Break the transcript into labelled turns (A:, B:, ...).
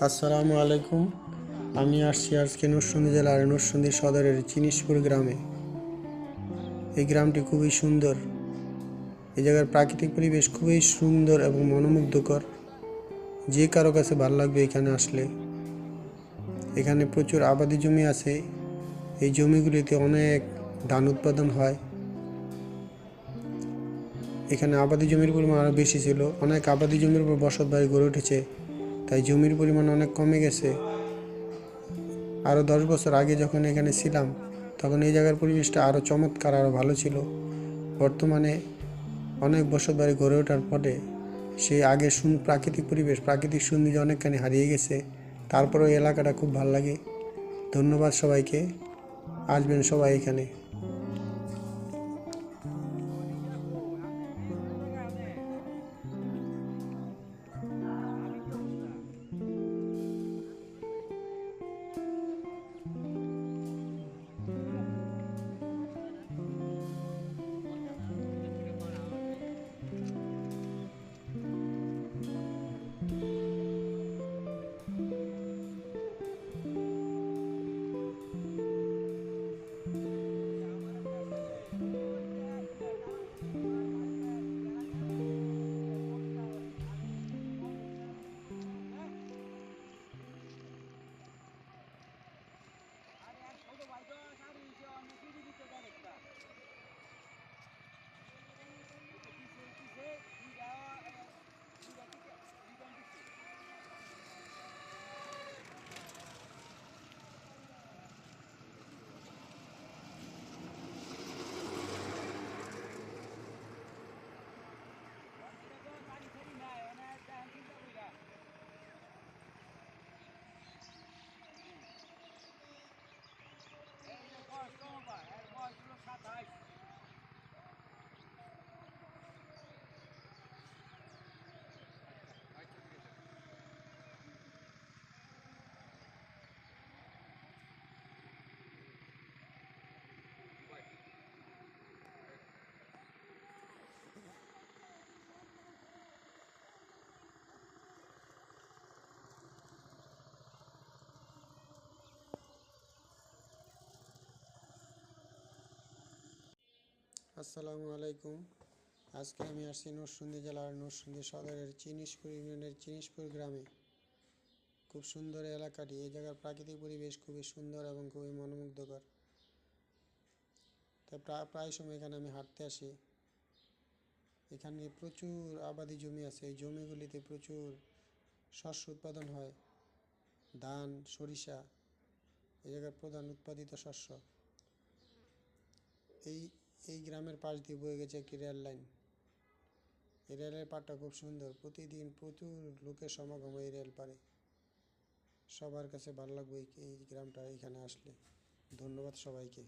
A: আসসালামু আলাইকুম। আমি আসছি আজকে নরসিংদী জেলার নরসিংদী সদরের চিনিশপুর গ্রামে। এই গ্রামটি খুবই সুন্দর। এই জায়গার প্রাকৃতিক পরিবেশ খুবই সুন্দর এবং মনোমুগ্ধকর। যে কারও কাছে ভালো লাগবে এখানে আসলে। এখানে প্রচুর আবাদি জমি আছে। এই জমিগুলিতে অনেক ধান উৎপাদন হয়। এখানে আবাদি জমির পরিমাণ আরও বেশি ছিল। অনেক আবাদি জমির উপর বসত বাড়ি গড়ে উঠেছে। তাই জমির পরিমাণ অনেক কমে গেছে। আরও দশ বছর আগে যখন এখানে ছিলাম, তখন এই জায়গার পরিবেশটা আরও চমৎকার আরও ভালো ছিল। বর্তমানে অনেক বছর ধরে গড়ে ওঠার পরে সেই আগে সুন প্রাকৃতিক পরিবেশ, প্রাকৃতিক সৌন্দর্য অনেকখানি হারিয়ে গেছে। তারপরেও এই এলাকাটা খুব ভালো লাগে। ধন্যবাদ সবাইকে। আসবেন সবাই এখানে। আসসালামু আলাইকুম। আজকে আমি আসছি নরসিংদী জেলার নরসিংদী সদরের চিনিশপুর ইউনিয়নের চিনিশপুর গ্রামে। খুব সুন্দর এলাকাটি, এই জায়গার প্রাকৃতিক পরিবেশ খুবই সুন্দর এবং খুবই মনোমুগ্ধকর। তাই প্রায় প্রায় সময় এখানে আমি হাঁটতে আসি। এখানে প্রচুর আবাদি জমি আছে, এই জমিগুলিতে প্রচুর শস্য উৎপাদন হয়। ধান, সরিষা, এই জায়গার প্রধান উৎপাদিত শস্য। এই এই গ্রামের পাশ দিয়ে বয়ে গেছে একটি রেল লাইন। এই রেলের পাড়টা খুব সুন্দর। প্রতিদিন প্রচুর লোকের সমাগম এই রেল পারে সবার কাছে ভালো লাগবে এই গ্রামটা এখানে আসলে। ধন্যবাদ সবাইকে।